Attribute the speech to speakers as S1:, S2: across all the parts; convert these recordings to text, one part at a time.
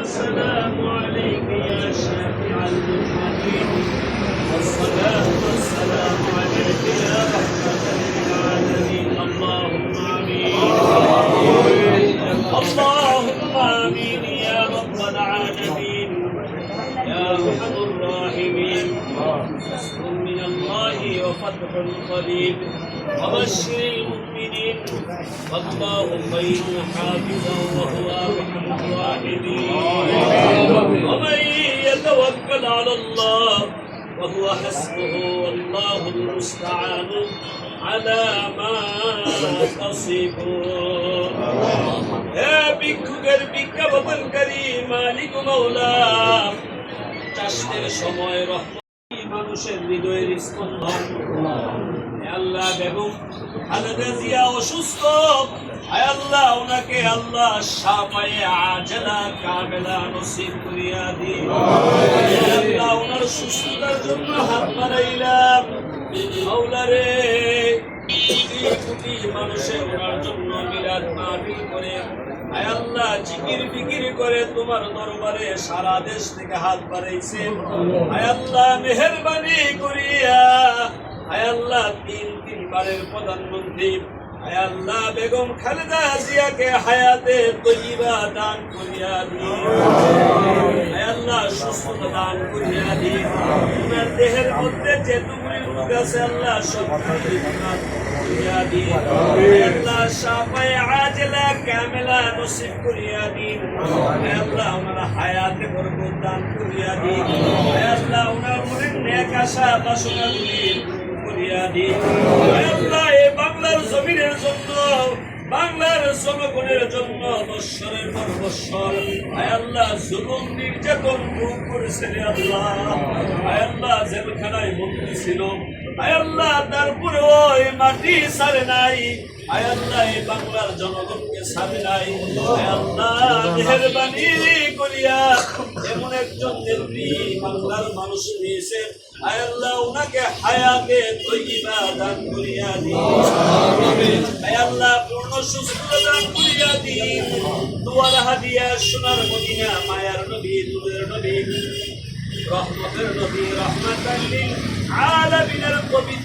S1: السلام عليك يا شافع المذنبين والصلاة والسلام عليك يا رحمة للعالمين. اللهم آمين. اللهم آمين يا رب العالمين. يا أرحم الراحمين. من الله وفتح قريب وبشر المؤمنين والله خير حافظا وهو أرحم الراحمين ومن يتوكل على الله وهو حسبه والله المستعان على ما تصفون হে ভিক্ষুকের ভিক্ষা বদলকারী মালিক ও মাওলা চাষের সময় রহমতি মানুষের হৃদয়ের স্পন্দন হে আল্লাহ বেগম খালেদা জিয়া অসুস্থ। আয় আল্লাহ, ওনাকে আল্লাহ সাফায়ে আজলা কামেলা নসিব করিয়া হে আল্লাহ, ওনার সুস্থতার জন্য হাত বাড়াইলাম। মাওলা রে কোটি কোটি মানুষের ওনার জন্য মিলাদ মাহফিল করে। আয় আল্লাহ, জিকির ফিকির করে তোমার দরবারে সারা দেশ থেকে হাত বাড়াইছে। আয় আল্লাহ, মেহরবানি করিয়া আয় আল্লাহ, তিন তিনবারের প্রধানমন্ত্রী। আয় বেগম খালেদা জিয়াকে হায়াতে তৈবা দান করিয়া দিন। আয় আল্লাহ, সুস্থতা দান করিয়া দিন। তোমার দেহের মধ্যে রোগ আছে, আল্লাহ সব করিয়া দিন। আল্লাহ কামেলা নসিব করিয়া দিন। আয় আল্লাহ ওনার হায়াতে বরকত দান করিয়া দিন। আয় আল্লাহ, ওনার মনের নেক আশা বাসনা দিন আয় আল্লাহ এই বাংলার জমিনের জন্য, বাংলার জন্য বৎসরের পর বৎসর আয় জুলুম নির্যাতন ভোগ করেছে আল্লাহ। আয় জেলখানায় বন্দী ছিল। আয় তারপরে ওই মাটি সারে নাই। আয় এই বাংলার জনগণকে সারে নাই। আয় মেহরবানি করিয়া এমন একজন নেত্রী বাংলার মানুষ নিয়েছে আয় ওনাকে হায়াতে তৈবা দান করিয়া দিন। আয় পূর্ণ সুস্থতা দান করিয়া দিন। দুয়ার হাদিয়া সোনার মদিনা, মায়ার নবী নবী। রহমতের নবী, রহমাতাল লিল আলামিনের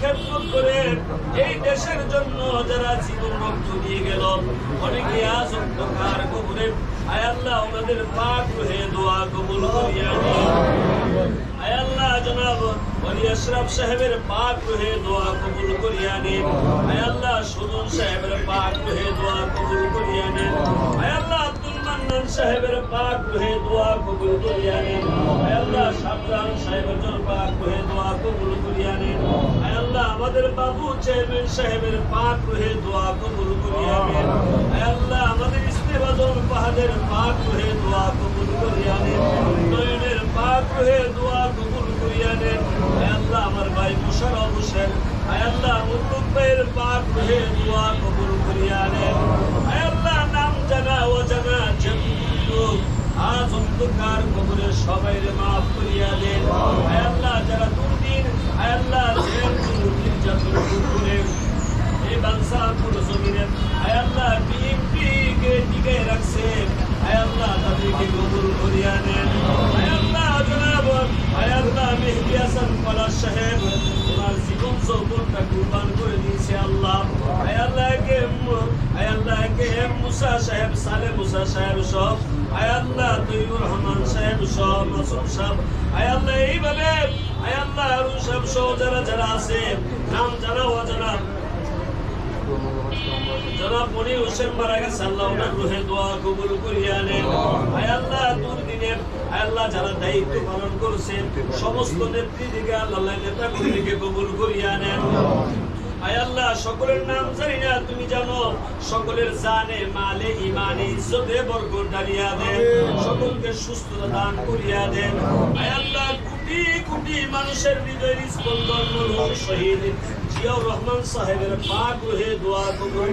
S1: খেদমত করে এই দেশের জন্য যারা জীবন রক্ত দিয়ে গেল, অনেকে আজ অন্ধকার কবরে। আয় ওনাদের পাক হয়ে দোয়া কবুল করিয়া আয় জনাব ওলি আশরাফ সাহেবের পাক রহে দোয়া কবুল করিয়া নিন। আয় আল্লাহ সাহেবের পাক রহে দোয়া কবুল করিয়া নিন। আয় সাহেবের পাক দোয়া কবুল করিয়া নিন। আয় আল্লাহ সাহেবের জন্য পাক দোয়া কবুল করিয়া নিন আয় আল্লাহ আমাদের বাবু চেয়ারম্যান সাহেবের পাক রহে দোয়া কবুল করিয়া নিন। আল্লাহ আমাদের ইস্তেবাদল পাহাড়ের পাক রহে দোয়া কবুল করিয়া নিন। নয়নের পাক রহে দোয়া কবুল করিয়া নেন। আল্লাহ আমার ভাই মুশারফ হোসেন আল্লাহ মুকুব ভাইয়ের পাক রহে দোয়া কবুল করিয়া নেন। আল্লাহ নাম জানা ও জানা যেমন আজ অন্ধকার কবরে সবাই মাফ করিয়া দেন। আল্লাহ যারা দুর্দিন আল্লাহ এই বাংসাপুর জমিনে। আয় আল্লাহ বিএনপি কে টিকে রাখছে। আয় আল্লাহ, তাদেরকে কবুল করিয়া নেন। আয় আল্লাহ, জনাব, আয় আল্লাহ, মেহদি হাসান পলাশ সাহেব, ওনার জীবন যৌবনটা কুরবান করে দিয়েছে আল্লাহ। আয় আল্লাহ, কে আয় আল্লাহ, কে মুসা সাহেব, সালে মুসা সাহেব সব। আয় আল্লাহ তৈবুর রহমান সাহেব সব মাসুম সাহেব। আয় আল্লাহ, এইভাবে আয় আল্লাহ আরও সব সহ যারা যারা আছে, নাম জানা অজানা। জনাব মনির সকলের নাম জানি না, তুমি জানো, সকলের জানে, মালে, ইমানে, ইজ্জতে বরকত ডালিয়া দেন সকলকে সুস্থতা দান করিয়া দেন আয় কোটি কোটি মানুষের হৃদয়ের স্পন্দন শহীদ। জিয়াউর রহমান সাহেবের পাক রহে দোয়া কবুল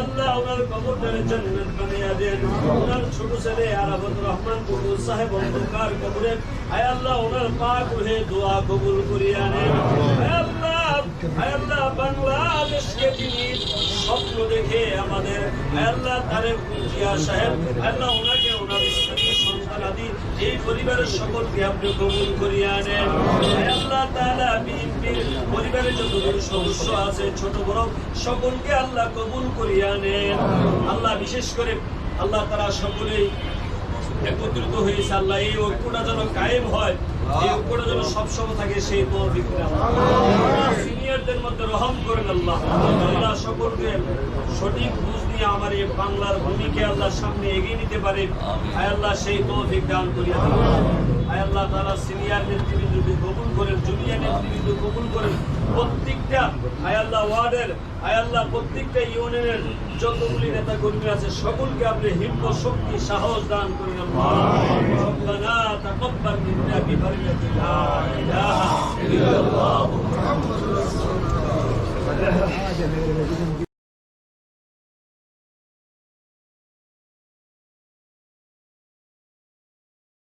S1: আল্লাহ। ওনার কবরটারে জান্নাত বানিয়ে দেন। ওনার ছোট ছেলে আরাফত রহমান কবুল সাহেব অন্ধকার কবরে। আয় আল্লাহ ওনার পাক হয়ে দোয়া কবুল করিয়া নেন। আয় আল্লাহ আয় আল্লাহ বাংলাদেশকে তিনি স্বপ্ন দেখে আমাদের। আয় আল্লাহ তারেক জিয়া সাহেব আল্লাহ ওনাকে এই পরিবারের সকলকে আপনি কবুল করিয়া নেন। আয় আল্লাহ পরিবারের সদস্য আছে, ছোট বড় সকলকে আল্লাহ কবুল করিয়া নেন। আল্লাহ বিশেষ করে আল্লাহ তারা সকলেই একত্রিত হয়েছে। আল্লাহ এই ঐক্যটা যেন কায়েম হয়, এই ঐক্যটা যেন সবসময় থাকে, সেই সিনিয়রদের মধ্যে রহম করেন আল্লাহ। আল্লাহ সকলকে সঠিক বুঝ নিয়ে এই বাংলার ভূমিকে আল্লাহ সামনে এগিয়ে নিতে পারে। আয় আল্লাহ সেই তৌফিক দান করিয়া আল্লাহ তারা সিনিয়র নেতৃবৃন্দকে কবুল করেন জুনিয়র নেতৃবৃন্দ কবুল করেন। প্রত্যেকটা আয় আল্লাহ ওয়ার্ডের আয় আল্লাহ প্রত্যেকটা ইউনিয়নের যতগুলি নেতা কর্মী আছে সকলকে আপনি হিম্ম শক্তি সাহস দান করেন আল্লাহ।